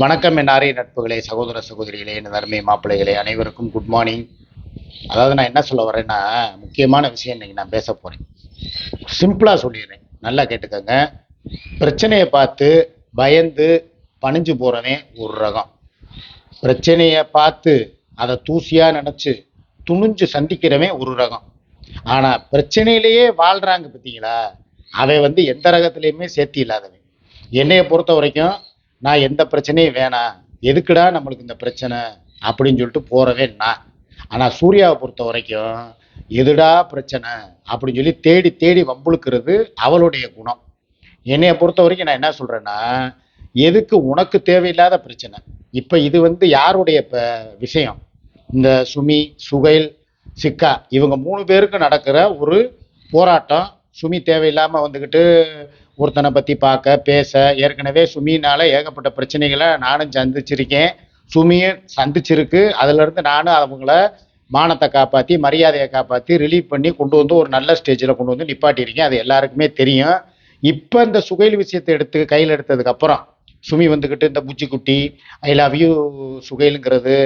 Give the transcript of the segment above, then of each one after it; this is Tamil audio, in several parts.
வணக்கம் என் ஆரிய நட்புகளே சகோதர சகோதரிகளே என் அருமை மாப்பிள்ளைகளே அனைவருக்கும் குட் மார்னிங் அதாவது நான் என்ன சொல்ல வரேன்னா முக்கியமான விஷயம் இன்னைக்கு நான் பேச போகிறேன் சிம்பிளாக சொல்லிடுறேன். நல்லா கேட்டுக்கோங்க. பிரச்சனையை பார்த்து பயந்து பணிஞ்சு போகிறவன் ஒரு ரகம். பிரச்சனையை பார்த்து அதை தூசியாக நினச்சி துணிஞ்சு சந்திக்கிறவன் ஒரு ரகம். ஆனால் பிரச்சனையிலேயே வாழ்கிறாங்க பார்த்தீங்களா அவன் வந்து எந்த ரகத்துலேயுமே சேர்த்தி இல்லாதவன் என்னையை பொறுத்த வரைக்கும் நான் எந்த பிரச்சனையும் வேணாம் எதுக்குடா நம்மளுக்கு இந்த பிரச்சனை? அப்படின்னு சொல்லிட்டு போகிறவே நான் ஆனால் சூர்யாவை பொறுத்த வரைக்கும் எதுடா பிரச்சனை? அப்படின்னு சொல்லி தேடி தேடி வம்புழுக்கிறது அவளுடைய குணம். என்னைய பொறுத்த வரைக்கும் நான் என்ன சொல்கிறேன்னா எதுக்கு உனக்கு தேவையில்லாத பிரச்சனை? இப்போ இது வந்து யாருடைய இப்போ விஷயம்? இந்த சுமி சுகைல் சிக்கா இவங்க மூணு பேருக்கு நடக்கிற ஒரு போராட்டம். சுமி தேவையில்லாமல் வந்துக்கிட்டு ஒருத்தனை பற்றி பார்க்க பேச ஏற்கனவே சுமினால் ஏகப்பட்ட பிரச்சனைகளை நானும் சந்திச்சிருக்கேன். சுமியும் சந்திச்சிருக்கு. அதுலேருந்து நானும் அவங்கள மானத்தை காப்பாற்றி மரியாதையை காப்பாற்றி ரிலீவ் பண்ணி கொண்டு வந்து ஒரு நல்ல ஸ்டேஜில் கொண்டு வந்து நிப்பாட்டியிருக்கேன். அது எல்லாருக்குமே தெரியும். இப்போ இந்த சுகைல் விஷயத்தை எடுத்து கையில் எடுத்ததுக்கப்புறம் சுமி வந்துக்கிட்டு இந்த புச்சி குட்டி ஐ லவ் யூ சுகைலுங்கிறது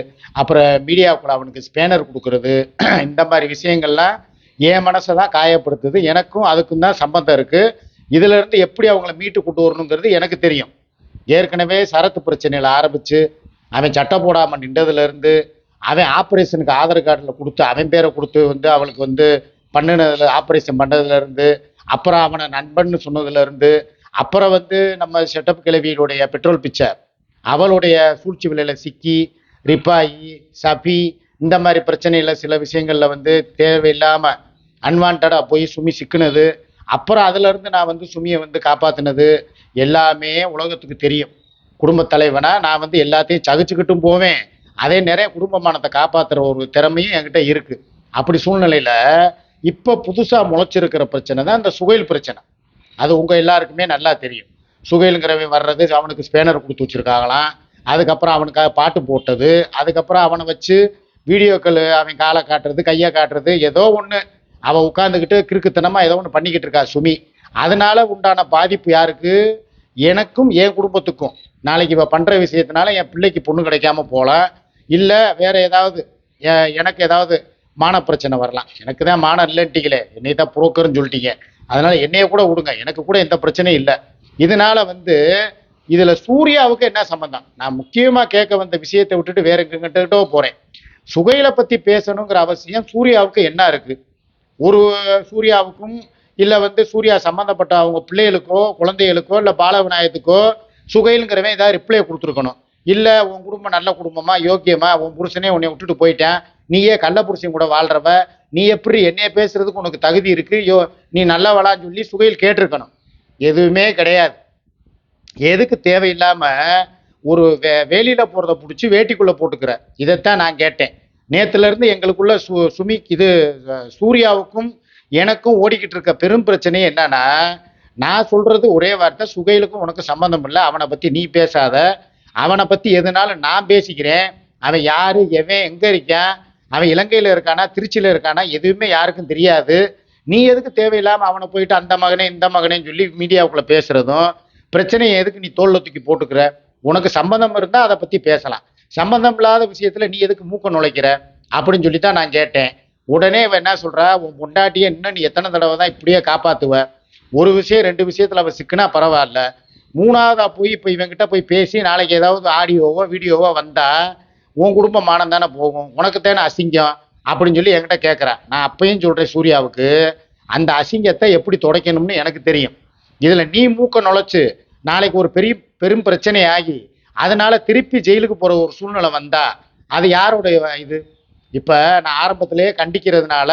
அப்புறம் மீடியாவுக்குள்ள அவனுக்கு ஸ்பேனர் கொடுக்கறது இந்த மாதிரி விஷயங்கள்லாம் என் மனசை தான் காயப்படுத்துது. எனக்கும் அதுக்கும் தான் சம்பந்தம் இருக்குது இதுல இருந்து எப்படி அவங்கள மீட்டு கொண்டு வரணுங்கிறது எனக்கு தெரியும். ஏற்கனவே சரத்து பிரச்சனையில் ஆரம்பிச்சு அவன் சட்டை போடாமல் நின்றதுலேருந்து அவன் ஆப்ரேஷனுக்கு ஆதார் கார்டில் கொடுத்து அவன் பேரை கொடுத்து வந்து அவளுக்கு வந்து பண்ணினதுல ஆப்ரேஷன் பண்ணதுலேருந்து அப்புறம் அவனை நண்பன்னு சொன்னதுலேருந்து அப்புறம் வந்து நம்ம செட்டப் கிழவியினுடைய பெட்ரோல் பிச்சை அவளுடைய சூழ்ச்சி விலையில் சிக்கி ரிப்பாயி சபி இந்த மாதிரி பிரச்சனையில் சில விஷயங்களில் வந்து தேவையில்லாமல் அன்வான்டாக போய் சுமி சிக்கினது அப்புறம் அதுலேருந்து நான் வந்து சுமியை வந்து காப்பாற்றினது எல்லாமே உலகத்துக்கு தெரியும். குடும்பத் தலைவனாக நான் வந்து எல்லாத்தையும் சகிச்சுக்கிட்டும் போவேன். அதே நிறைய குடும்பமானத்தை காப்பாற்றுற ஒரு திறமையும் என்கிட்ட இருக்குது அப்படி சூழ்நிலையில் இப்போ புதுசாக முளைச்சிருக்கிற பிரச்சனை தான் இந்த சுகையில் பிரச்சனை. அது உங்கள் எல்லாருக்குமே நல்லா தெரியும். சுகையிலுங்கிறவன் வர்றது அவனுக்கு ஸ்பேனர் கொடுத்து வச்சுருக்காங்களாம். அதுக்கப்புறம் அவனுக்காக பாட்டு போட்டது. அதுக்கப்புறம் அவனை வச்சு வீடியோக்கள் அவன் காலை காட்டுறது கையை காட்டுறது ஏதோ ஒன்று அவள் உட்காந்துக்கிட்டு கிறுக்குத்தனமாக ஏதோ ஒன்று பண்ணிக்கிட்டு இருக்கா சுமி. அதனால உண்டான பாதிப்பு யாருக்கு? எனக்கும் என் குடும்பத்துக்கும். நாளைக்கு இவள் பண்ணுற விஷயத்தினால என் பிள்ளைக்கு பொண்ணு கிடைக்காம போகலாம் இல்லை வேற ஏதாவது எனக்கு ஏதாவது மான பிரச்சனை வரலாம். எனக்கு தான் மானம் இல்லைன்ட்டீங்களே. என்னை தான் புரோக்கர்னு சொல்லிட்டீங்க. அதனால என்னைய கூட விடுங்க. எனக்கு கூட எந்த பிரச்சனையும் இல்லை. இதனால வந்து இதுல சூர்யாவுக்கு என்ன சம்பந்தம்? நான் முக்கியமா கேட்க வந்த விஷயத்தை விட்டுட்டு வேற எங்கிட்டோ போறேன். சுகையில பத்தி பேசணுங்கிற அவசியம் சூர்யாவுக்கு என்ன இருக்கு? ஒரு சூர்யாவுக்கும் இல்லை வந்து சூர்யா சம்மந்தப்பட்ட அவங்க பிள்ளைகளுக்கோ குழந்தைகளுக்கோ இல்லை பாலவிநாயகத்துக்கோ சுகைலுங்கிறவன் ஏதாவது ரிப்ளை கொடுத்துருக்கணும். இல்லை உன் குடும்பம் நல்ல குடும்பமா யோக்கியமா உன் புருஷனே உன்னை விட்டுட்டு போயிட்டேன். நீயே கள்ள புருஷன் கூட வாழ்றவ நீ எப்படி என்னைய பேசுறதுக்கு உனக்கு தகுதி இருக்கு? யோ நீ நல்லவளான்னு சொல்லி சுகையில் கேட்டிருக்கணும். எதுவுமே கிடையாது. எதுக்கு தேவையில்லாம ஒரு வே வேலியில போறத பிடிச்சி வேட்டிக்குள்ள போட்டுக்கிற. இதைத்தான் நான் கேட்டேன். நேத்துல எங்களுக்குள்ள சு சுமி இது சூர்யாவுக்கும் எனக்கும் ஓடிக்கிட்டு இருக்க பெரும் பிரச்சனை என்னன்னா நான் சொல்றது ஒரே வார்த்தை சுகைலுக்கும் உனக்கு சம்மந்தம் இல்லை அவனை பத்தி நீ பேசாத. அவனை பத்தி எதுனாலும் நான் பேசிக்கிறேன். அவன் யாரு எவன் எங்க இருக்கான் அவன் இலங்கையில இருக்கானா திருச்சியில இருக்கானா எதுவுமே யாருக்கும் தெரியாது. நீ எதுக்கு தேவையில்லாம அவனை போயிட்டு அந்த மகனே இந்த மகனேன்னு சொல்லி மீடியாவுக்குள்ள பேசுறதும் பிரச்சனையை எதுக்கு நீ தோல்ல தூக்கி போட்டுக்கிற? உனக்கு சம்பந்தம் இருந்தா அதை பத்தி பேசலாம். சம்பந்தம் இல்லாத விஷயத்தில் நீ எதுக்கு மூக்க நுழைக்கிற? அப்படின்னு சொல்லி தான் நான் கேட்டேன். உடனே இவன் என்ன சொல்கிறா உன் பொண்டாட்டியை இன்னும் நீ எத்தனை தடவை தான் இப்படியே காப்பாற்றுவ ஒரு விஷயம் ரெண்டு விஷயத்தில் அவள் சிக்கினா பரவாயில்ல. மூணாவதாக போய் இப்போ இவங்கிட்ட போய் பேசி நாளைக்கு ஏதாவது ஆடியோவோ வீடியோவோ வந்தால் உன் குடும்ப மானம் தானே போகும். உனக்கு தானே அசிங்கம்? அப்படின்னு சொல்லி என்கிட்ட கேட்குறேன் நான் அப்பையும் சொல்கிறேன் சூர்யாவுக்கு அந்த அசிங்கத்தை எப்படி துடைக்கணும்னு எனக்கு தெரியும். இதில் நீ மூக்க நுழைச்சு நாளைக்கு ஒரு பெரிய பெரும் பிரச்சனை ஆகி அதனால திருப்பி ஜெயிலுக்கு போற ஒரு சூழ்நிலை வந்தா அது யாருடைய இது? இப்ப நான் ஆரம்பத்திலேயே கண்டிக்கிறதுனால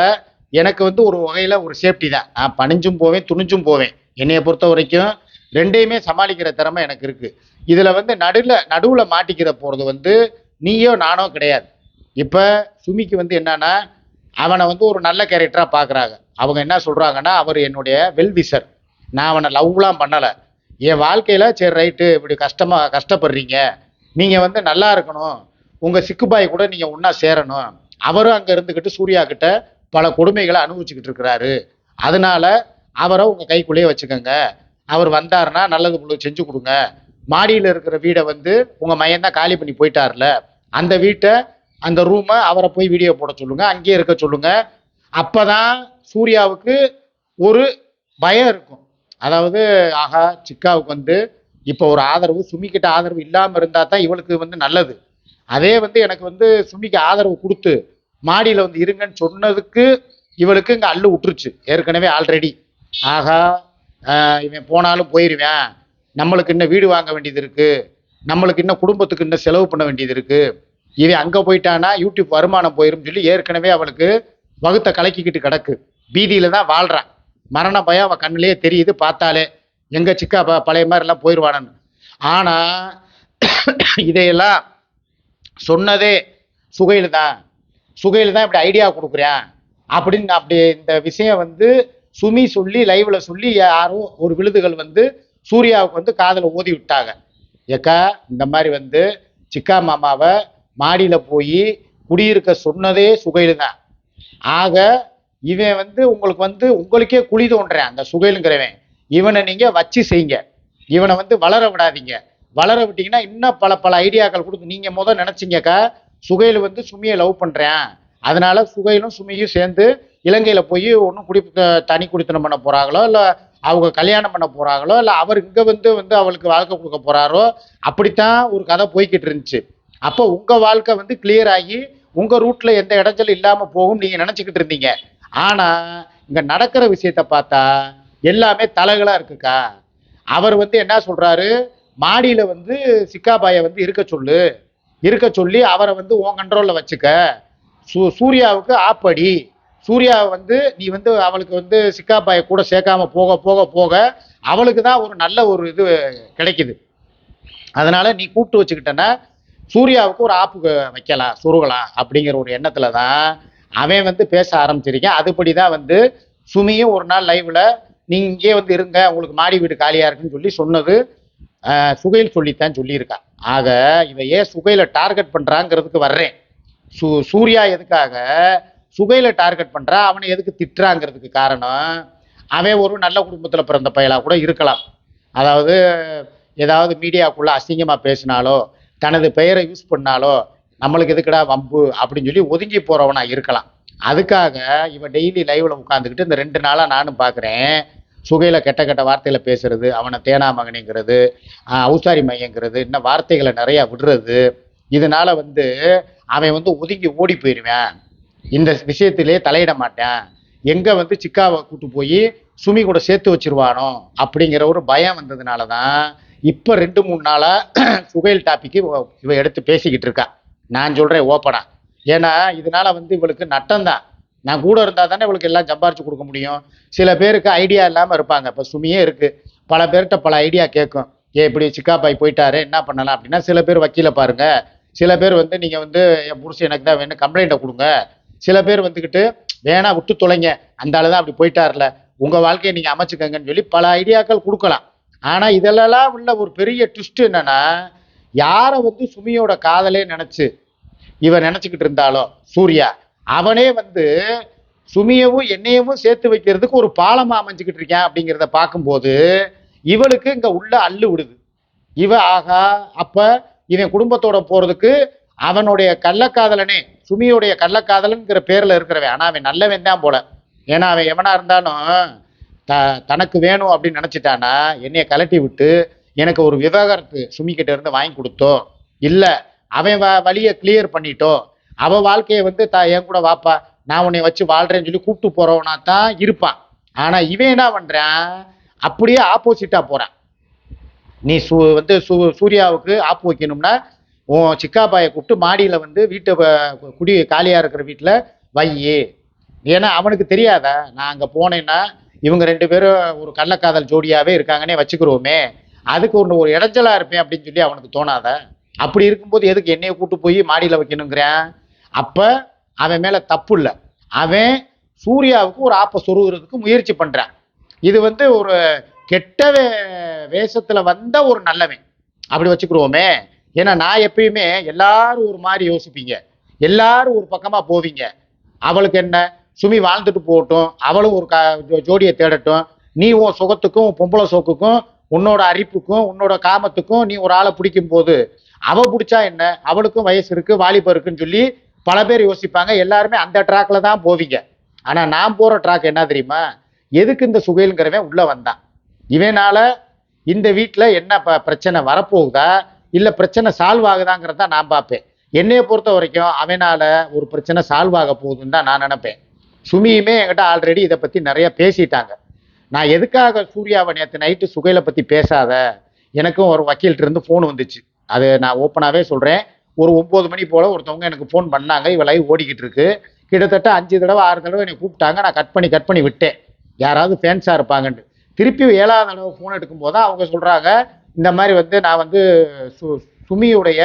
எனக்கு வந்து ஒரு வகையில ஒரு சேஃப்டி தான். நான் பணிஞ்சும் போவேன் துணிஞ்சும் போவேன். என்னைய பொறுத்த வரைக்கும் ரெண்டையுமே சமாளிக்கிற திறமை எனக்கு இருக்கு. இதுல வந்து நடுல நடுவுல மாட்டிக்கிற போறது வந்து நீயோ நானோ கிடையாது. இப்ப சுமிக்கு வந்து என்னன்னா அவனை வந்து ஒரு நல்ல கேரக்டரா பாக்குறாங்க. அவங்க என்ன சொல்றாங்கன்னா அவர் என்னுடைய வெல்விசர் நான் அவனை லவ்லாம் பண்ணலை. என் வாழ்க்கையில் சரி ரைட்டு இப்படி கஷ்டமாக கஷ்டப்படுறீங்க. நீங்கள் வந்து நல்லா இருக்கணும். உங்கள் சிக்குபாய் கூட நீங்கள் ஒன்றா சேரணும். அவரும் அங்கே இருந்துக்கிட்டு சூர்யா கிட்ட பல கொடுமைகளை அனுபவிச்சுக்கிட்டு இருக்கிறாரு. அதனால அவரை உங்கள் கைக்குள்ளேயே வச்சுக்கோங்க. அவர் வந்தாருன்னா நல்லது முழு செஞ்சு கொடுங்க. மாடியில் இருக்கிற வீடை வந்து உங்கள் மையந்தான் காலி பண்ணி போயிட்டார்ல. அந்த வீட்டை அந்த ரூமை அவரை போய் வீடியோ போட சொல்லுங்கள் அங்கேயே இருக்க சொல்லுங்கள் அப்போ தான் சூர்யாவுக்கு ஒரு பயம் இருக்கும். அதாவது ஆகா சிக்காவுக்கு வந்து இப்போ ஒரு ஆதரவு சுமிக்கிட்ட ஆதரவு இல்லாமல் இருந்தால் தான் இவளுக்கு வந்து நல்லது. அதே வந்து எனக்கு வந்து சுமிக்கு ஆதரவு கொடுத்து மாடியில் வந்து இருங்கன்னு சொன்னதுக்கு இவளுக்கு இங்கே அள்ளு விட்டுருச்சு ஏற்கனவே ஆல்ரெடி ஆகா இவன் போனாலும் போயிடுவேன் நம்மளுக்கு இன்னும் வீடு வாங்க வேண்டியது இருக்குது நம்மளுக்கு இன்னும் குடும்பத்துக்கு இன்னும் செலவு பண்ண வேண்டியது இருக்குது இவன் அங்கே போயிட்டானா யூடியூப் வருமானம் போயிரும் சொல்லி ஏற்கனவே அவளுக்கு வகுத்த கலக்கிக்கிட்டு கிடக்கு. பீதியில் தான் வாழ்கிறான் மரண பயம் அவன் கண்ணுலேயே தெரியுது பார்த்தாலே எங்கள் சிக்கா ப பழைய மாதிரிலாம் போயிடுவானன்னு ஆனால் இதையெல்லாம் சொன்னதே சுகையில் தான் சுகையில் தான் இப்படி ஐடியா கொடுக்குறேன் அப்படின்னு அப்படி இந்த விஷயம் வந்து சுமி சொல்லி லைவில் சொல்லி யாரும் ஒரு விழுதுகள் வந்து சூர்யாவுக்கு வந்து காதில் ஊதி விட்டாங்க. ஏக்கா இந்த மாதிரி வந்து சிக்கா மாமாவை மாடியில் போய் குடியிருக்க சொன்னதே சுகையில் தான் ஆக இவன் வந்து உங்களுக்கு வந்து உங்களுக்கே குழி தோன்றேன் அந்த சுகைலுங்கிறவன். இவனை நீங்கள் வச்சு செய்யுங்க. இவனை வந்து வளர விடாதீங்க. வளர விட்டீங்கன்னா இன்னும் பல பல ஐடியாக்கள் கொடுத்து நீங்கள் முத நினச்சிங்கக்கா சுகையில் வந்து சுமியை லவ் பண்ணுறேன் அதனால சுகையிலும் சுமியும் சேர்ந்து இலங்கையில் போய் ஒன்றும் குடி தனி குடித்தனம் பண்ண போகிறாங்களோ இல்லை அவங்க கல்யாணம் பண்ண போகிறாங்களோ இல்லை அவர் இங்கே வந்து வந்து அவளுக்கு வாழ்க்கை கொடுக்க போகிறாரோ அப்படித்தான் ஒரு கதை போய்கிட்டு இருந்துச்சு. அப்போ உங்கள் வாழ்க்கை வந்து கிளியர் ஆகி உங்கள் ரூட்டில் எந்த இடைஞ்சலும் இல்லாமல் போகும் நீங்கள் நினச்சிக்கிட்டு இருந்தீங்க. ஆனால் இங்கே நடக்கிற விஷயத்த பார்த்தா எல்லாமே தலைகளாக இருக்குக்கா. அவர் வந்து என்ன சொல்கிறாரு மாடியில் வந்து சிக்காபாயை வந்து இருக்க சொல்லு. இருக்க சொல்லி அவரை வந்து உன் கண்ட்ரோலில் வச்சுக்க. சூ சூர்யாவுக்கு ஆப்படி. சூர்யாவை வந்து நீ வந்து அவளுக்கு வந்து சிக்காபாயை கூட சேர்க்காம போக போக போக அவளுக்கு தான் ஒரு நல்ல ஒரு இது கிடைக்குது. அதனால நீ கூப்பிட்டு வச்சுக்கிட்டனா சூர்யாவுக்கு ஒரு ஆப்பு வைக்கலாம் சொருகலாம் அப்படிங்கிற ஒரு எண்ணத்துல தான் அவன் வந்து பேச ஆரம்பிச்சிருக்கேன். அதுபடி தான் வந்து சுமியும் ஒரு நாள் லைவ்ல நீங்க இங்கே வந்து இருங்க உங்களுக்கு மாடி வீடு காலியா இருக்குன்னு சொல்லி சொன்னது சுகையில் சொல்லித்தான் சொல்லியிருக்கான் ஆக இவன் ஏன் சுகையில டார்கெட் பண்றாங்கிறதுக்கு வர்றேன். சூ சூர்யா எதுக்காக சுகையில டார்கெட் பண்றா அவனை எதுக்கு திட்டுறாங்கிறதுக்கு காரணம் அவன் ஒரு நல்ல குடும்பத்தில் பிறந்த பயலாக கூட இருக்கலாம். அதாவது ஏதாவது மீடியாக்குள்ள அசிங்கமாக பேசினாலோ தனது பெயரை யூஸ் பண்ணாலோ நம்மளுக்கு எதுக்குடா வம்பு அப்படின்னு சொல்லி ஒதுங்கி போகிறவனாக இருக்கலாம். அதுக்காக இவன் டெய்லி லைவில் உட்காந்துக்கிட்டு இந்த ரெண்டு நாளாக நானும் பார்க்குறேன் சுகையில் கெட்ட கெட்ட வார்த்தையில் பேசுறது அவனை தேனா மகனிங்கிறது அவுசாரி மையங்கிறது இன்னும் வார்த்தைகளை நிறையா விடுறது. இதனால வந்து அவன் வந்து ஒதுங்கி ஓடி போயிடுவேன் இந்த விஷயத்திலே தலையிட மாட்டேன். எங்கே வந்து சிக்காவை கூட்டு போய் சுமி கூட சேர்த்து வச்சிருவானோ அப்படிங்கிற ஒரு பயம் வந்ததுனால தான் இப்போ ரெண்டு மூணு நாளாக சுகைல் டாப்பிக்கு இவ எடுத்து பேசிக்கிட்டு இருக்கா. நான் சொல்கிறேன் ஓப்பனா. ஏன்னா இதனால் வந்து இவளுக்கு நட்டம்தான். நான் கூட இருந்தால் தானே இவளுக்கு எல்லாம் சம்பாரிச்சு கொடுக்க முடியும். சில பேருக்கு ஐடியா இல்லாமல் இருப்பாங்க. இப்போ சுமியே இருக்குது பல பேர்கிட்ட பல ஐடியா கேட்கும். ஏ இப்படி சிக்காப்பாய் போயிட்டாரு என்ன பண்ணலாம் அப்படின்னா சில பேர் வக்கீல பாருங்க. சில பேர் வந்து நீங்கள் வந்து என் புருஷன் எனக்கு தான் வேணும் கம்ப்ளைண்ட்டை கொடுங்க. சில பேர் வந்துக்கிட்டு வேணா விட்டு தொலைங்க. அந்த ஆளு தான் அப்படி போயிட்டார்ல. உங்கள் வாழ்க்கையை நீங்கள் அமைச்சுக்கங்கன்னு சொல்லி பல ஐடியாக்கள் கொடுக்கலாம். ஆனால் இதெல்லாம் உள்ள ஒரு பெரிய ட்விஸ்ட் என்னன்னா யாரை வந்து சுமியோட காதலே நினச்சி இவன் நினச்சிக்கிட்டு இருந்தாலோ? சூர்யா அவனே வந்து சுமியவும் என்னையவும் சேர்த்து வைக்கிறதுக்கு ஒரு பாலமாக அமைஞ்சுக்கிட்டு இருக்கேன் அப்படிங்கிறத பார்க்கும்போது இவளுக்கு இங்கே உள்ள அள்ளு விடுது. இவ ஆகா அப்போ இவன் குடும்பத்தோட போகிறதுக்கு அவனுடைய கள்ளக்காதலனே சுமியுடைய கள்ளக்காதலன்கிற பேரில் இருக்கிறவன். ஆனால் அவன் நல்லவன் தான் போல. ஏன்னா அவன் எவனா இருந்தாலும் த தனக்கு வேணும் அப்படின்னு நினச்சிட்டானா என்னைய கலட்டி விட்டு எனக்கு ஒரு விவாகரத்து சுமிக்கிட்ட இருந்து வாங்கி கொடுத்தோ இல்லை அவன் வ வழியை கிளியர் பண்ணிட்டோ அவன் வாழ்க்கையை வந்து தா என் கூட வாப்பா நான் உன்னை வச்சு வாழ்கிறேன்னு சொல்லி கூப்பிட்டு போகிறவனா தான் இருப்பான் ஆனால் இவன் என்ன பண்ணுறான் அப்படியே ஆப்போசிட்டாக போகிறான் நீ சூ வந்து சூ சூர்யாவுக்கு ஆப்பு வைக்கணும்னா உன் சிக்காப்பாயை கூப்பிட்டு மாடியில் வந்து வீட்டை குடி காலியாக இருக்கிற வீட்டில் வையி. ஏன்னா அவனுக்கு தெரியாதா? நான் அங்கே போனேன்னா இவங்க ரெண்டு பேரும் ஒரு கள்ளக்காதல் ஜோடியாகவே இருக்காங்கன்னே வச்சுக்கிறோமே. அதுக்கு ஒன்று ஒரு இடைஞ்சலாக இருப்பேன் அப்படின்னு சொல்லி அவனுக்கு தோணாத. அப்படி இருக்கும்போது எதுக்கு என்னையை கூட்டு போய் மாடியில் வைக்கணுங்கிறேன்? அப்போ அவன் மேலே தப்பு இல்லை. அவன் சூர்யாவுக்கு ஒரு ஆப்பை சொருகிறதுக்கு முயற்சி பண்ணுறான் இது வந்து ஒரு கெட்ட வே- வந்த ஒரு நல்லவன். அப்படி வச்சுக்கிடுவோமே. ஏன்னா நான் எப்பயுமே எல்லாரும் ஒரு மாதிரி யோசிப்பீங்க. எல்லாரும் ஒரு பக்கமாக போவீங்க. அவளுக்கு என்ன? சுமி வாழ்ந்துட்டு போகட்டும். அவளும் ஒரு க ஜோ- ஜோடியை தேடட்டும். நீ உன் சுகத்துக்கும் பொம்பளை சோக்குக்கும் உன்னோட அரிப்புக்கும் உன்னோட காமத்துக்கும் நீ ஒரு ஆளை பிடிக்கும் போது அவ பிடிச்சா என்ன? அவளுக்கும் வயசு இருக்கு வாலிபம் இருக்குன்னு சொல்லி பல பேர் யோசிப்பாங்க. எல்லாருமே அந்த ட்ராக்ல தான் போவீங்க. ஆனா நான் போற ட்ராக் என்ன தெரியுமா? எதுக்கு இந்த சுகைலுங்கிறவன் உள்ள வந்தான். இவனால இந்த வீட்டில் என்ன ப பிரச்சனை வரப்போகுதா? இல்லை பிரச்சனை சால்வ் ஆகுதாங்கிறத நான் பார்ப்பேன். என்னைய பொறுத்த வரைக்கும் அவனால ஒரு பிரச்சனை சால்வ் ஆக போகுதுன்னு தான் நான் நினைப்பேன். சுமியுமே என்கிட்ட ஆல்ரெடி இதை பற்றி நிறைய பேசிட்டாங்க. நான் எதுக்காக சூர்யாவை நேற்று நைட்டு சுகையில பற்றி பேசாத? எனக்கும் ஒரு வக்கீல்கிட்ட இருந்து ஃபோன் வந்துச்சு. அது நான் ஓப்பனாகவே சொல்கிறேன் ஒரு ஒம்பது மணி போல் ஒருத்தவங்க எனக்கு ஃபோன் பண்ணாங்க. இவ லைவ் ஓடிக்கிட்டு இருக்கு. கிட்டத்தட்ட அஞ்சு தடவை ஆறு தடவை என்னை கூப்பிட்டாங்க. நான் கட் பண்ணி கட் பண்ணி விட்டேன். யாராவது ஃபேன்ஸாக இருப்பாங்கன்ட்டு. திருப்பி ஏழாவது தடவை ஃபோன் எடுக்கும்போது தான் அவங்க சொல்கிறாங்க இந்த மாதிரி வந்து நான் வந்து சு சுமியுடைய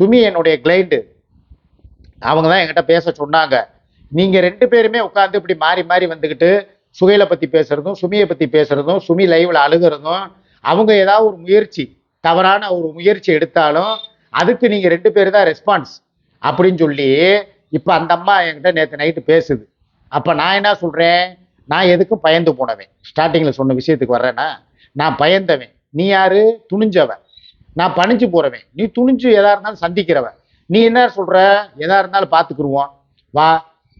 சுமி என்னுடைய கிளைண்டு அவங்க தான் என்கிட்ட பேச சொன்னாங்க. நீங்கள் ரெண்டு பேருமே உட்காந்து இப்படி மாறி மாறி வந்துக்கிட்டு சுகையில பற்றி பேசுகிறதும் சுமியை பற்றி பேசுகிறதும் சுமி லைவில் அழுகிறதும் அவங்க ஏதாவது ஒரு முயற்சி தவறான ஒரு முயற்சி எடுத்தாலும் அதுக்கு நீங்கள் ரெண்டு பேர் தான் ரெஸ்பான்ஸ் அப்படின்னு சொல்லி இப்போ அந்த அம்மா என்கிட்ட நேற்று நைட்டு பேசுது. அப்போ நான் என்ன சொல்கிறேன் நான் எதுக்கும் பயந்து போனவன்? ஸ்டார்டிங்கில் சொன்ன விஷயத்துக்கு வர்றேன்னா நான் பயந்தவன். நீ யாரு? துணிஞ்சவன். நான் பணிஞ்சு போறவன். நீ துணிஞ்சு எதா இருந்தாலும் சந்திக்கிறவன். நீ என்ன சொல்ற? எதா இருந்தாலும் பார்த்துக்குருவோம் வா.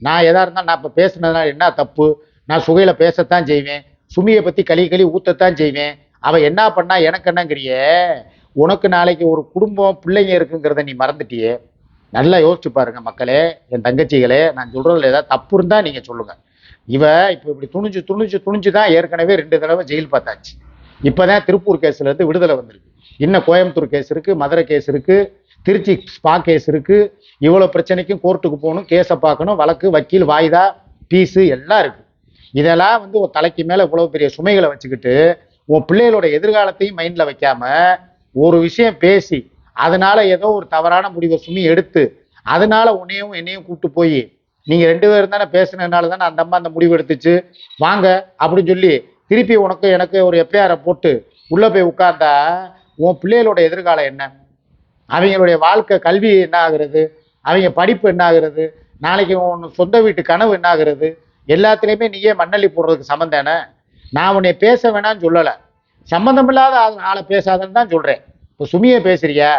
நான் எதா இருந்தாலும் நான் இப்போ பேசுனதுனால என்ன தப்பு? நான் சுகையில பேசத்தான் செய்வேன். சுமியை பத்தி களி களி ஊத்தத்தான் செய்வேன். அவள் என்ன பண்ணா எனக்கு என்னங்கிறியே? உனக்கு நாளைக்கு ஒரு குடும்பம் பிள்ளைங்க இருக்குங்கிறத நீ மறந்துட்டியே. நல்லா யோசிச்சு பாருங்க மக்களே என் தங்கச்சிகளே நான் சொல்றதுல ஏதாவது தப்பு இருந்தா நீங்க சொல்லுங்க. இவ இப்போ இப்படி துணிஞ்சு துணிஞ்சு துணிஞ்சு தான் ஏற்கனவே ரெண்டு தடவை ஜெயில் பார்த்தாச்சு. இப்போதான் திருப்பூர் கேஸ்ல இருந்து விடுதலை வந்திருக்கு. இன்னும் கோயம்புத்தூர் கேஸ் இருக்கு மதுரை கேஸ் இருக்கு திருச்சி ஸ்பா கேஸ் இருக்கு. இவ்வளோ பிரச்சனைக்கும் கோர்ட்டுக்கு போகணும் கேஸை பார்க்கணும் வழக்கு வக்கீல் வாய்தா பீஸு எல்லாம் இருக்கு. இதெல்லாம் வந்து ஒரு தலைக்கு மேல இவ்வளவு பெரிய சுமைகளை வச்சுக்கிட்டு உன் பிள்ளைகளோட எதிர்காலத்தையும் மைண்ட்ல வைக்காம ஒரு விஷயம் பேசி அதனால ஏதோ ஒரு தவறான முடிவை சுமி எடுத்து அதனால உன்னையும் என்னையும் கூப்பிட்டு போய் நீங்க ரெண்டு பேரும் தானே பேசுனதுனால தானே அந்த அம்மா அந்த முடிவு எடுத்துச்சு. வாங்க அப்படின்னு சொல்லி திருப்பி உனக்கு எனக்கு ஒரு எஃப்ஐஆரை போட்டு உள்ள போய் உட்கார்ந்தா உன் பிள்ளைகளோட எதிர்காலம் என்ன? அவங்களுடைய வாழ்க்கை கல்வி என்ன ஆகுறது? அவங்க படிப்பு என்ன ஆகுறது? நாளைக்கு உன் சொந்த வீட்டு கனவு என்ன ஆகுறது? எல்லாத்துலேயுமே நீயே மண்ணள்ளி போடுறதுக்கு சம்மந்தானே நான் உன்னை பேச வேணாம்னு சொல்லலை. சம்மந்தமில்லாத ஆள் ஆளை பேசாதன்னு தான் சொல்கிறேன் இப்போ சுமியை பேசுறியா?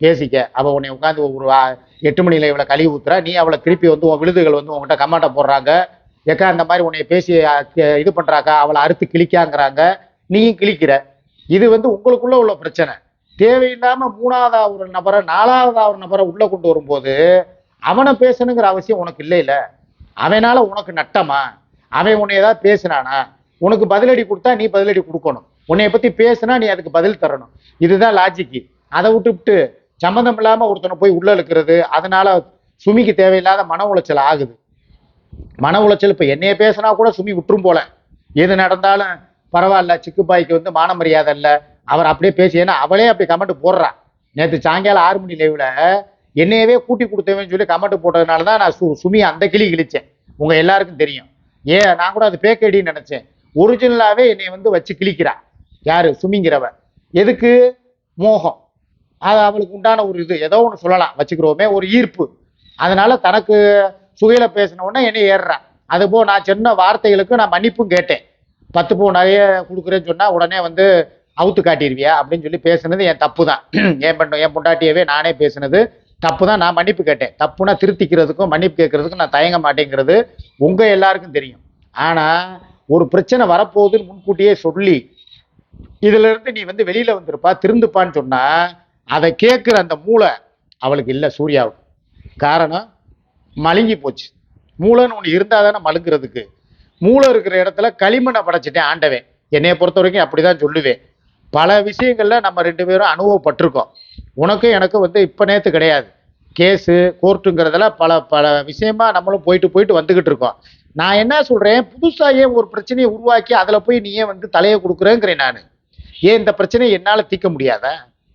பேசிக்க. அவள் உன்னை உட்காந்து ஒரு எட்டு மணியில் இவளை கழுவி ஊத்துற. நீ அவளை திருப்பி வந்து உன் விழுதுகள் வந்து உங்ககிட்ட கம்மாட்டை போடுறாங்க. ஏக்கா இந்த மாதிரி உன்னை பேசி கே- இது பண்ணுறாக்கா அவளை அறுத்து கிழிக்காங்கிறாங்க. நீயும் கிழிக்கிற. இது வந்து உங்களுக்குள்ளே உள்ள பிரச்சனை. தேவையில்லாமல் மூணாவதா ஒரு நபரை நாலாவதா ஒரு நபரை உள்ளே கொண்டு வரும்போது அவனை பேசணுங்கிற அவசியம் உனக்கு இல்லை இல்லை அவனால உனக்கு நட்டமா? அவன் உன்னை ஏதாவது பேசினானா? உனக்கு பதிலடி கொடுத்தா நீ பதிலடி கொடுக்கணும். உன்னைய பத்தி பேசினா நீ அதுக்கு பதில் தரணும். இதுதான் லாஜிக்கு அதை விட்டுவிட்டு சம்மந்தம் இல்லாம ஒருத்தனை போய் உள்ள இழுக்கிறது அதனால சுமிக்கு தேவையில்லாத மன உளைச்சல் ஆகுது. மன உளைச்சல் இப்ப என்னைய பேசினா கூட சுமி விட்டுரும் போல. எது நடந்தாலும் பரவாயில்ல சிக்குப்பாய்க்கு வந்து மான மரியாதை இல்லை. அவர் அப்படியே பேசி ஏன்னா அவளே அப்படி கமெண்ட் போடுறா. நேற்று சாயங்காலம் ஆறு மணி லைவ்ல என்னையவே கூட்டி கொடுத்தவன்னு சொல்லி கமெண்ட் போட்டதுனால தான் நான் சு சுமி அந்த கிளி கிழிச்சேன். உங்கள் எல்லாருக்கும் தெரியும். ஏன் நான் கூட அது பேக்கடின்னு நினச்சேன். ஒரிஜினலாகவே என்னை வந்து வச்சு கிழிக்கிறா. யார்? சுமிங்கிறவ. எதுக்கு? மோகம். அது அவளுக்கு உண்டான ஒரு இது. ஏதோ ஒன்று சொல்லலாம். வச்சுக்கிறோமே ஒரு ஈர்ப்பு. அதனால தனக்கு சுகையில பேசின உடனே என்னை ஏறுறான் அதுபோ நான் சொன்ன வார்த்தைகளுக்கு நான் மன்னிப்பும் கேட்டேன். பத்து பூ நிறைய கொடுக்குறேன்னு சொன்னால் உடனே வந்து அவுத்து காட்டிடுவியா அப்படின்னு சொல்லி பேசுனது என் தப்பு தான் என் பண்ண என் பொண்டாட்டியவே நானே பேசுனது. தப்பு தான் நான் மன்னிப்பு கேட்டேன். தப்புனா திருத்திக்கிறதுக்கும் மன்னிப்பு கேட்கறதுக்கும் நான் தயங்க மாட்டேங்கிறது உங்கள் எல்லாருக்கும் தெரியும். ஆனால் ஒரு பிரச்சனை வரப்போகுதுன்னு முன்கூட்டியே சொல்லி இதிலிருந்து நீ வந்து வெளியில் வந்திருப்பா திருந்துப்பான்னு சொன்னால் அதை கேட்குற அந்த மூளை அவளுக்கு இல்லை சூர்யாவுக்கு காரணம் மழுங்கி போச்சு. மூளைன்னு ஒன்று இருந்தால் தானே மழுங்குறதுக்கு. மூளை இருக்கிற இடத்துல களிமண்ணை படைச்சிட்டேன் ஆண்டவேன். என்னைய பொறுத்த வரைக்கும் அப்படி தான் சொல்லுவேன். பல விஷயங்களில் நம்ம ரெண்டு பேரும் அனுபவப்பட்டிருக்கோம். உனக்கும் எனக்கும் வந்து இப்போ நேற்று கிடையாது. கேஸு கோர்ட்டுங்கிறதெல்லாம் பல பல விஷயமா நம்மளும் போயிட்டு போயிட்டு வந்துக்கிட்டு இருக்கோம். நான் என்ன சொல்கிறேன் புதுசாக ஏன் ஒரு பிரச்சனையை உருவாக்கி அதில் போய் நீ ஏன் வந்து தலையை கொடுக்குறேங்கிறேன் நான். ஏன் இந்த பிரச்சனையை என்னால் தீர்க்க முடியாத?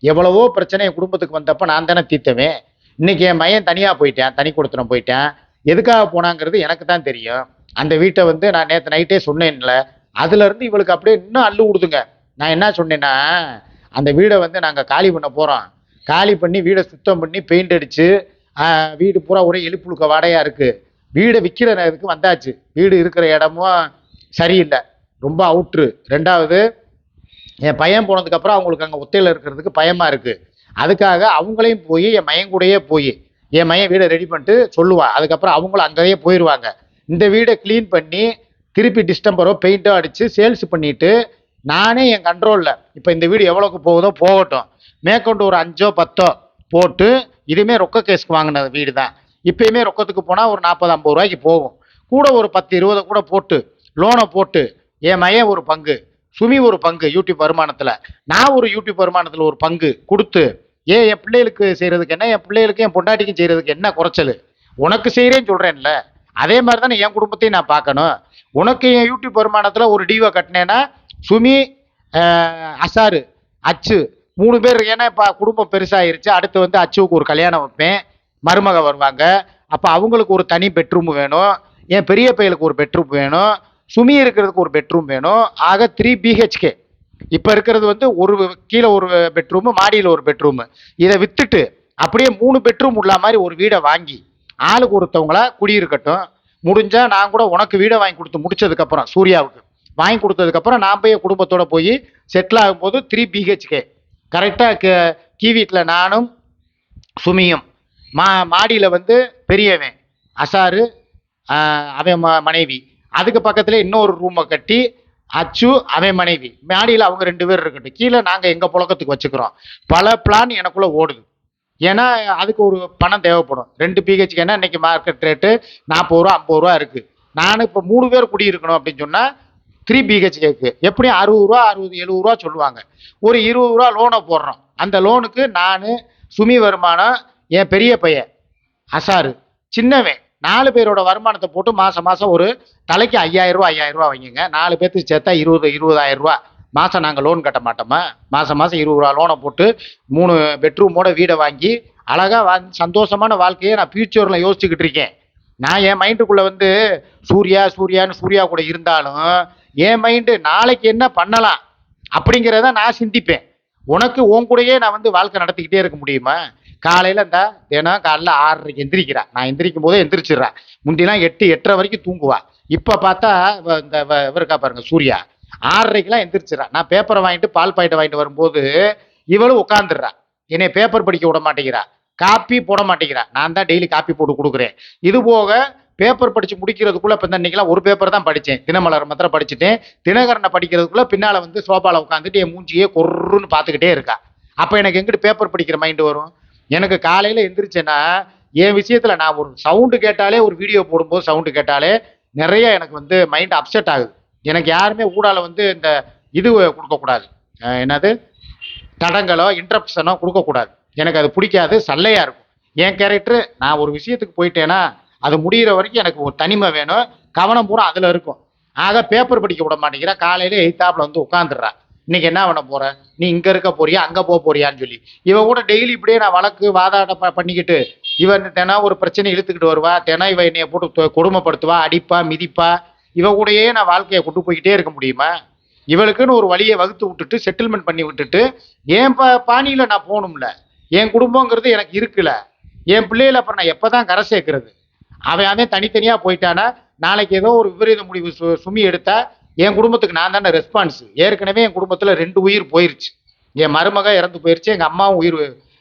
எவ்வளவோ பிரச்சனை என் குடும்பத்துக்கு வந்தப்போ நான் தானே தீர்த்தவேன் இன்னைக்கு என் மையன் தனியாக போயிட்டேன் தனி கொடுத்துன போயிட்டேன். எதுக்காக போனாங்கிறது எனக்கு தான் தெரியும். அந்த வீட்டை வந்து நான் நேற்று நைட்டே சொன்னேன்ல அதுலேருந்து இவளுக்கு அப்படியே இன்னும் அள்ளு விடுதுங்க நான் என்ன சொன்னேன்னா அந்த வீடை வந்து நாங்கள் காலி பண்ண போகிறோம் காலி பண்ணி வீடை சுத்தம் பண்ணி பெயிண்ட் அடிச்சு வீடு பூரா ஒரே எழுப்புழுக்க வாடையாக இருக்கு. வீடை விற்கிற நேரத்துக்கு வந்தாச்சு. வீடு இருக்கிற இடமும் சரியில்லை. ரொம்ப அவுட்ரு ரெண்டாவது என் பையன் போனதுக்கப்புறம் அவங்களுக்கு அங்கே ஒத்தையில் இருக்கிறதுக்கு பயமாக இருக்குது அதுக்காக அவங்களையும் போய் என் மயங்கூடையே போய் என் மயன் வீடை ரெடி பண்ணிட்டு சொல்லுவான் அதுக்கப்புறம் அவங்களும் அங்கேயே போயிடுவாங்க இந்த வீடை க்ளீன் பண்ணி திருப்பி டிஸ்டம்பரோ பெயிண்டோ அடித்து சேல்ஸ் பண்ணிவிட்டு நானே என் கண்ட்ரோலில் இப்போ இந்த வீடு எவ்வளோக்கு போகுதோ போகட்டும். மேற்கொண்டு ஒரு அஞ்சோ பத்தோ போட்டு இதுவுமே ரொக்க கேஸ்க்கு வாங்கின வீடு தான் இப்பயுமே ரொக்கத்துக்கு போனால் ஒரு நாற்பது ஐம்பது ரூபாய்க்கு போகும். கூட ஒரு பத்து இருபது கூட போட்டு லோனை போட்டு என் மையன் ஒரு பங்கு சுமி ஒரு பங்கு யூடியூப் வருமானத்தில். நான் ஒரு யூடியூப் வருமானத்தில் ஒரு பங்கு கொடுத்து ஏன் என் பிள்ளைகளுக்கு செய்கிறதுக்கு என்ன என் பிள்ளைகளுக்கு என் பொண்டாட்டிக்கும் செய்கிறதுக்கு என்ன குறைச்சல்? உனக்கு செய்கிறேன்னு சொல்கிறேன்ல அதே மாதிரி தானே என் குடும்பத்தையும் நான் பார்க்கணும். உனக்கு என் யூடியூப் வருமானத்தில் ஒரு டிவை கட்டினேன்னா சுமி அசாறு அசாரு அச்சு மூணு பேர் ஏன்னா இப்போ குடும்பம் பெருசாயிருச்சு. அடுத்து வந்து அச்சுவுக்கு ஒரு கல்யாணம் வைப்பேன். மருமக வருவாங்க. அப்போ அவங்களுக்கு ஒரு தனி பெட்ரூம் வேணும். என் பெரிய பையலுக்கு ஒரு பெட்ரூம் வேணும். சுமி இருக்கிறதுக்கு ஒரு பெட்ரூம் வேணும். ஆக த்ரீ பிஹெச்கே இப்போ இருக்கிறது வந்து ஒரு கீழே ஒரு பெட்ரூமு மாடியில் ஒரு பெட்ரூமு இதை விற்றுட்டு அப்படியே மூணு பெட்ரூம் உள்ள மாதிரி ஒரு வீடை வாங்கி ஆளுக்கு ஒருத்தவங்களா குடியிருக்கட்டும். முடிஞ்சால் நான் கூட உனக்கு வீடை வாங்கி கொடுத்து முடிச்சதுக்கப்புறம் சூர்யாவுக்கு வாங்கி கொடுத்ததுக்கப்புறம் நான் போய் குடும்பத்தோடு போய் செட்டில் ஆகும்போது த்ரீ பிஹெச்கே கரெக்டாக கீ கீவீட்டில் நானும் சுமியும். மா மாடியில் வந்து பெரியவன் அசாரு அவன் ம மனைவி. அதுக்கு பக்கத்தில் இன்னொரு ரூமை கட்டி அச்சு அவன் மனைவி. மாடியில் அவங்க ரெண்டு பேர் இருக்கட்டும். கீழே நாங்கள் எங்கள் புழக்கத்துக்கு வச்சுக்கிறோம். பல பிளான் எனக்குள்ளே ஓடுது. ஏன்னா அதுக்கு ஒரு பணம் தேவைப்படும். ரெண்டு பிஹெச்கேனா இன்னைக்கு மார்க்கெட் ரேட்டு நாற்பது ரூபா ஐம்பது ரூபா இருக்குது நான் இப்போ மூணு பேர் குடியிருக்கணும் அப்படின்னு சொன்னால் த்ரீ பிஹெச்கேக்கு எப்படியும் அறுபது ரூபா அறுபது எழுபது ரூபா சொல்லுவாங்க. ஒரு இருபது ரூபா லோனை போடுறோம். அந்த லோனுக்கு நான் சுமி வருமானம் என் பெரிய பையன் அசாரு சின்னவன் நாலு பேரோட வருமானத்தை போட்டு மாதம் மாதம் ஒரு தலைக்கு ஐயாயிரம் ரூபா ஐயாயிரம் ரூபா வைங்க. நாலு பேர்த்துக்கு சேர்த்தா இருபது இருபதாயிரம் ரூபா. மாதம் நாங்கள் லோன் கட்ட மாட்டோமா? மாதம் மாதம் இருபது ரூபா லோனை போட்டு மூணு பெட்ரூமோட வீடை வாங்கி அழகாக வா சந்தோஷமான வாழ்க்கையை நான் ஃப்யூச்சரில் யோசிச்சுக்கிட்டு இருக்கேன். நான் என் மைண்டுக்குள்ளே வந்து சூர்யா சூர்யான்னு சூர்யா கூட இருந்தாலும் என் மைண்டு நாளைக்கு என்ன பண்ணலாம் அப்படிங்கிறத நான் சிந்திப்பேன். உனக்கு உன் கூடயே நான் வந்து வாழ்க்கை நடத்திக்கிட்டே இருக்க முடியுமா? காலையில் இந்த தினம் காலைல ஆறரைக்கு எந்திரிக்கிறா. நான் எந்திரிக்கும் போதே எந்திரிச்சிடுறா. முந்திலாம் எட்டு எட்டரை வரைக்கும் தூங்குவா. இப்போ பார்த்தா இந்த இவருக்கா பாருங்க சூர்யா. ஆறரைக்கெலாம் எந்திரிச்சிடறா. நான் பேப்பரை வாங்கிட்டு பால் பாக்கெட்டை வாங்கிட்டு வரும்போது இவளும் உட்காந்துடுறா என்னை பேப்பர் படிக்க விட மாட்டேங்கிறா. காப்பி போட மாட்டேங்கிறா. நான் தான் டெய்லி காப்பி போட்டு கொடுக்குறேன். இது போக பேப்பர் படித்து முடிக்கிறதுக்குள்ள இப்போ இன்னைக்கெல்லாம் ஒரு பேப்பர் தான் படித்தேன் தினமலர் மாத்திரம் படிச்சுட்டேன். தினகரனை படிக்கிறதுக்குள்ள பின்னால் வந்து சோபாவில் உட்காந்துட்டு என் மூஞ்சியே கொர்ருன்னு பார்த்துக்கிட்டே இருக்கா. அப்போ எனக்கு எங்கிட்டு பேப்பர் படிக்கிற மைண்டு வரும்? எனக்கு காலையில் எந்திரிச்சேன்னா என் விஷயத்தில் நான் ஒரு சவுண்டு கேட்டாலே ஒரு வீடியோ போடும்போது சவுண்டு கேட்டாலே நிறைய எனக்கு வந்து மைண்ட் அப்செட் ஆகுது. எனக்கு யாருமே ஊடால வந்து இந்த இது கொடுக்கக்கூடாது என்னது? தடங்களோ இன்ட்ரப்ஷனோ கொடுக்கக்கூடாது எனக்கு அது பிடிக்காது சல்லையாக இருக்கும். என் கேரக்டர் நான் ஒரு விஷயத்துக்கு போயிட்டேன்னா அது முடியிற வரைக்கும் எனக்கு ஒரு தனிமை வேணும். கவனம் பூரா அதில் இருக்கும். ஆக பேப்பர் படிக்க விட மாட்டேங்கிற. காலையில எய்த்தாப்புல வந்து உட்காந்துடுறா இன்னைக்கு என்ன பண்ண போற? நீ இங்க இருக்க போறியா? அங்க போக போறியான்னு சொல்லி. இவ கூட டெய்லி இப்படியே நான் வழக்கு வாதாட பண்ணிக்கிட்டு இவன் தினம் ஒரு பிரச்சனை இழுத்துக்கிட்டு வருவா. தினம் இவ என்னைய போட்டு கொடுமைப்படுத்துவா அடிப்பா மிதிப்பா. இவ கூடயே நான் வாழ்க்கையை கொண்டு போய்கிட்டே இருக்க முடியுமா? இவளுக்குன்னு ஒரு வழியை வகுத்து விட்டுட்டு செட்டில்மெண்ட் பண்ணி விட்டுட்டு என் ப பாணியில் நான் போகணும்ல. என் குடும்பங்கிறது எனக்கு இருக்குல்ல என் பிள்ளையில அப்புறம் நான் எப்போ தான் கரை சேர்க்கறது? அவன் அவன் தனித்தனியாக போயிட்டானா? நாளைக்கு ஏதோ ஒரு விபரீத முடிவு சு சுமி எடுத்தா என் குடும்பத்துக்கு நான் தானே ரெஸ்பான்ஸ் ஏற்கனவே என் குடும்பத்தில் ரெண்டு உயிர் போயிருச்சு. என் மருமக இறந்து போயிருச்சு எங்கள் அம்மாவும் உயிர்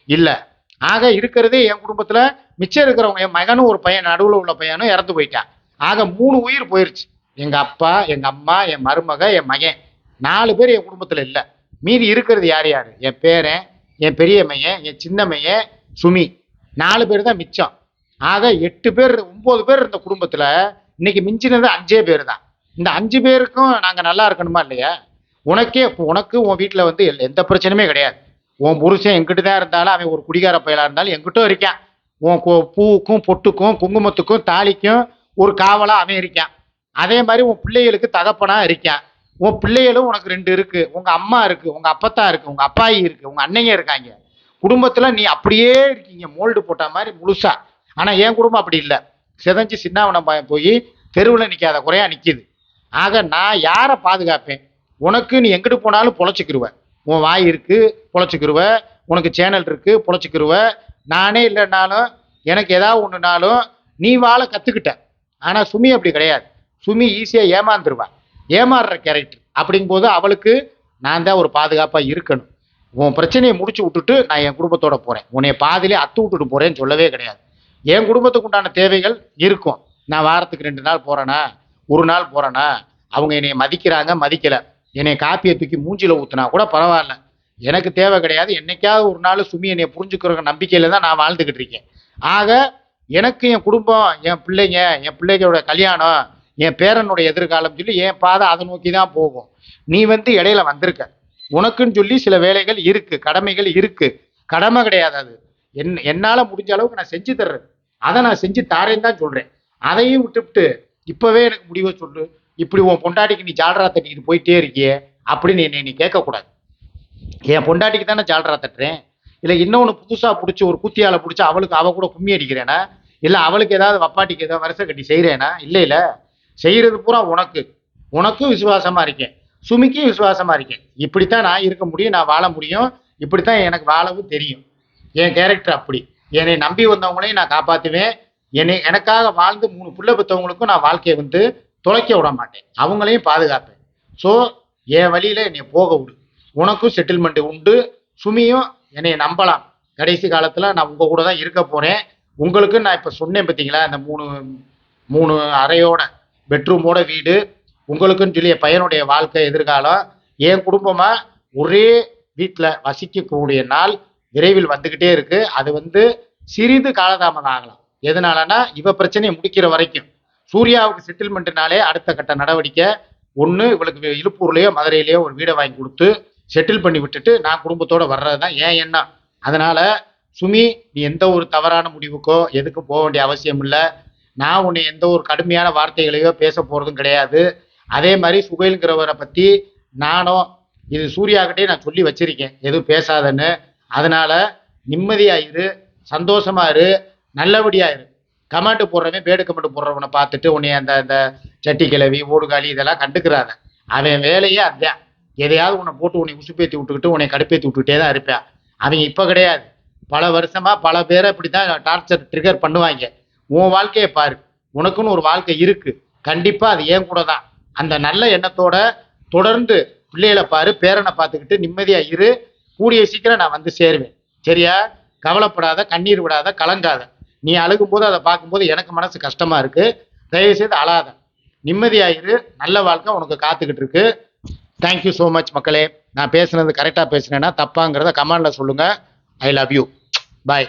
இல்லை. ஆக இருக்கிறதே என் குடும்பத்தில் மிச்சம் இருக்கிறவங்க என் மகனும் ஒரு பையன் நடுவில் உள்ள பையனும் இறந்து போயிட்டான். ஆக மூணு உயிர் போயிருச்சு. எங்கள் அப்பா எங்கள் அம்மா என் மருமக என் மகன். நாலு பேர் என் குடும்பத்தில் இல்லை. மீதி இருக்கிறது யார் யார்? என் பேரன் என் பெரிய மையன் என் சின்ன மையன் சுமி. நாலு பேர் தான் மிச்சம். ஆக எட்டு பேர் ஒன்பது பேர் இருந்த குடும்பத்தில் இன்னைக்கு மிஞ்சினது அஞ்சே பேர் தான் இந்த அஞ்சு பேருக்கும் நாங்கள் நல்லா இருக்கணுமா இல்லையா? உனக்கே உனக்கு உன் வீட்டில் வந்து எல்- எந்த பிரச்சனையுமே கிடையாது. உன் புருஷன் எங்கிட்ட தான் இருந்தாலும் அவன் ஒரு குடிகார பயலாக இருந்தாலும் எங்கிட்டும் இருக்கான். உன் பூவுக்கும் பொட்டுக்கும் குங்குமத்துக்கும் தாலிக்கும் ஒரு காவலாக அவன் இருக்கான். அதே மாதிரி உன் பிள்ளைகளுக்கு தகப்பனாக இருக்கான். உன் பிள்ளைகளும் உனக்கு ரெண்டு இருக்கு. உங்க அம்மா இருக்கு உங்க அப்பத்தா இருக்கு உங்க அப்பாயி இருக்கு உங்க அன்னைங்க இருக்காங்க. குடும்பத்துல நீ அப்படியே இருக்கீங்க. மோல்டு போட்ட மாதிரி முழுசா. ஆனால் என் குடும்பம் அப்படி இல்லை. சிதஞ்சு சின்னாவனம் போய் தெருவில் நிற்காத குறையா நிற்கிது ஆக நான் யாரை பாதுகாப்பேன்? உனக்கு நீ எங்கிட்டு போனாலும் பொழைச்சிக்கிருவ. உன் வாய் இருக்கு பொழைச்சிக்கிருவ. உனக்கு சேனல் இருக்குது பொழைச்சிக்கிருவ. நானே இல்லைன்னாலும் எனக்கு ஏதாவது ஒன்றுனாலும் நீ வாழ கற்றுக்கிட்ட ஆனால் சுமி அப்படி கிடையாது. சுமி ஈஸியாக ஏமாந்துருவா. ஏமாறுற கேரக்டர் அப்படிங்கும்போது அவளுக்கு நான் தான் ஒரு பாதுகாப்பாக இருக்கணும். உன் பிரச்சனையை முடிச்சு விட்டுட்டு நான் என் குடும்பத்தோட போகிறேன் உன்னை பாதிலே அத்து விட்டுட்டு போகிறேன்னு சொல்லவே கிடையாது. என் குடும்பத்துக்கு உண்டான தேவைகள் இருக்கும். நான் வாரத்துக்கு ரெண்டு நாள் போகிறேனா ஒரு நாள் போகிறேனா அவங்க என்னை மதிக்கிறாங்க மதிக்கலை. என்னை காப்பியை தூக்கி மூஞ்சியில் ஊற்றினா கூட பரவாயில்ல. எனக்கு தேவை கிடையாது. என்னைக்காவது ஒரு நாள் சுமி என்னை புரிஞ்சுக்கிற நம்பிக்கையில் தான் நான் வாழ்ந்துக்கிட்டு இருக்கேன். ஆக எனக்கு என் குடும்பம் என் பிள்ளைங்க என் பிள்ளைகளோட கல்யாணம் என் பேரனுடைய எதிர்காலம் சொல்லி என் பாதை அதை நோக்கி தான் போகும். நீ வந்து இடையில வந்திருக்க. உனக்குன்னு சொல்லி சில வேலைகள் இருக்கு கடமைகள் இருக்கு. கடமை கிடையாது அது. என் என்னால் முடிஞ்ச அளவுக்கு நான் செஞ்சு தர்றேன். அதை நான் செஞ்சு தாரேன்னு தான் சொல்கிறேன் அதையும் விட்டுவிட்டு இப்போவே எனக்கு முடிவை சொல்லு. இப்படி உன் பொண்டாட்டிக்கு நீ ஜாலரா தட்டிக்கிட்டு போயிட்டே இருக்கியே அப்படின்னு என்னை நீ கேட்கக்கூடாது. என் பொண்டாட்டிக்கு தானே ஜால்ரா தட்டுறேன்? இல்லை இன்னொன்று புதுசாக பிடிச்சி ஒரு குத்தியால் பிடிச்சி அவளுக்கு அவள் கூட கும்மி அடிக்கிறேனா? இல்லை அவளுக்கு ஏதாவது வப்பாட்டிக்கு ஏதாவது வருஷம் கட்டி செய்கிறேனா இல்லை இல்லை. செய்கிறது பூரா உனக்கு. உனக்கும் விசுவாசமாக இருக்கேன். சுமிக்கும் விசுவாசமாக இருக்கேன். இப்படித்தான் நான் இருக்க முடியும் நான் வாழ முடியும். இப்படித்தான் எனக்கு வாழவும் தெரியும். என் கேரக்டர் அப்படி. என்னை நம்பி வந்தவங்களையும் நான் காப்பாற்றுவேன் என்னை எனக்காக வாழ்ந்து மூணு புள்ள பெற்றவங்களுக்கும் நான் வாழ்க்கையை வந்து தொலைக்க விட மாட்டேன். அவங்களையும் பாதுகாப்பேன். ஸோ என் வழியில் என்னை போக விடு. உனக்கும் செட்டில்மெண்ட் உண்டு. சுமியும் என்னை நம்பலாம். கடைசி காலத்தில் நான் உங்கள் கூட தான் இருக்க போகிறேன் உங்களுக்கு நான் இப்போ சொன்னேன் பார்த்தீங்களா இந்த மூணு மூணு அறையோட பெட்ரூமோட வீடு. உங்களுக்குன்னு சொல்லி என் பையனுடைய வாழ்க்கை எதிர்காலம். என் குடும்பமாக ஒரே வீட்டில் வசிக்கக்கூடிய நாள் விரைவில் வந்துக்கிட்டே இருக்கு. அது வந்து சிறிது காலதாமதம் ஆகலாம். எதனாலனா இவ பிரச்சனையை முடிக்கிற வரைக்கும். சூர்யாவுக்கு செட்டில்மெண்ட்னாலே அடுத்த கட்ட நடவடிக்கை. ஒன்று இவளுக்கு இழுப்பூர்லேயோ மதுரையிலேயோ ஒரு வீடை வாங்கி கொடுத்து செட்டில் பண்ணி விட்டுட்டு நான் குடும்பத்தோட வர்றது தான் ஏன் என்ன அதனால சுமி நீ எந்த ஒரு தவறான முடிவுக்கோ எதுக்கும் போக வேண்டிய அவசியம் இல்லை. நான் உன்னை எந்த ஒரு கடுமையான வார்த்தைகளையோ பேச போகிறதும் கிடையாது. அதே மாதிரி சுகைலுங்கிறவரை பற்றி நானும் இது சூர்யாகிட்டே நான் சொல்லி வச்சிருக்கேன். எதுவும் பேசாதன்னு. அதனால நிம்மதியாயிரு சந்தோஷமா இரு நல்லபடியா இரு. கமெண்ட் போடுறவன் பேடு கமெண்ட் போடுறவனை பார்த்துட்டு உன்னை அந்த அந்த சட்டி கிளவி ஓடுகாலி இதெல்லாம் கண்டுக்கிறாத. அவன் வேலையே அதான் எதையாவது உன்னை போட்டு உன்னை உசுப்பேத்தி விட்டுக்கிட்டு உன்னை கடுப்பேத்தி விட்டுக்கிட்டே தான் இருப்பான். அவங்க இப்போ கிடையாது. பல வருஷமா பல பேரை இப்படி தான் டார்ச்சர் ட்ரிகர் பண்ணுவாங்க. உன் வாழ்க்கையை பாரு. உனக்குன்னு ஒரு வாழ்க்கை இருக்கு. கண்டிப்பாக அது ஏன் கூட தான். அந்த நல்ல எண்ணத்தோட தொடர்ந்து பிள்ளைகளை பாரு பேரனை பார்த்துக்கிட்டு நிம்மதியாக இரு. கூடிய சீக்கிரம் நான் வந்து சேருவேன். சரியா? கவலைப்படாத கண்ணீர் விடாத கலங்காத. நீ அழுகும்போது அதை பார்க்கும்போது எனக்கு மனசு கஷ்டமா இருக்கு. தயவு செய்து அழாத. நிம்மதியாயிரு. நல்ல வாழ்க்கை உனக்கு காத்துக்கிட்டு இருக்கு. தேங்க்யூ ஸோ மச் மக்களே. நான் பேசுனது கரெக்டாக பேசுனேன்னா தப்பாங்கிறத கமெண்டில் சொல்லுங்கள் ஐ லவ் யூ பாய்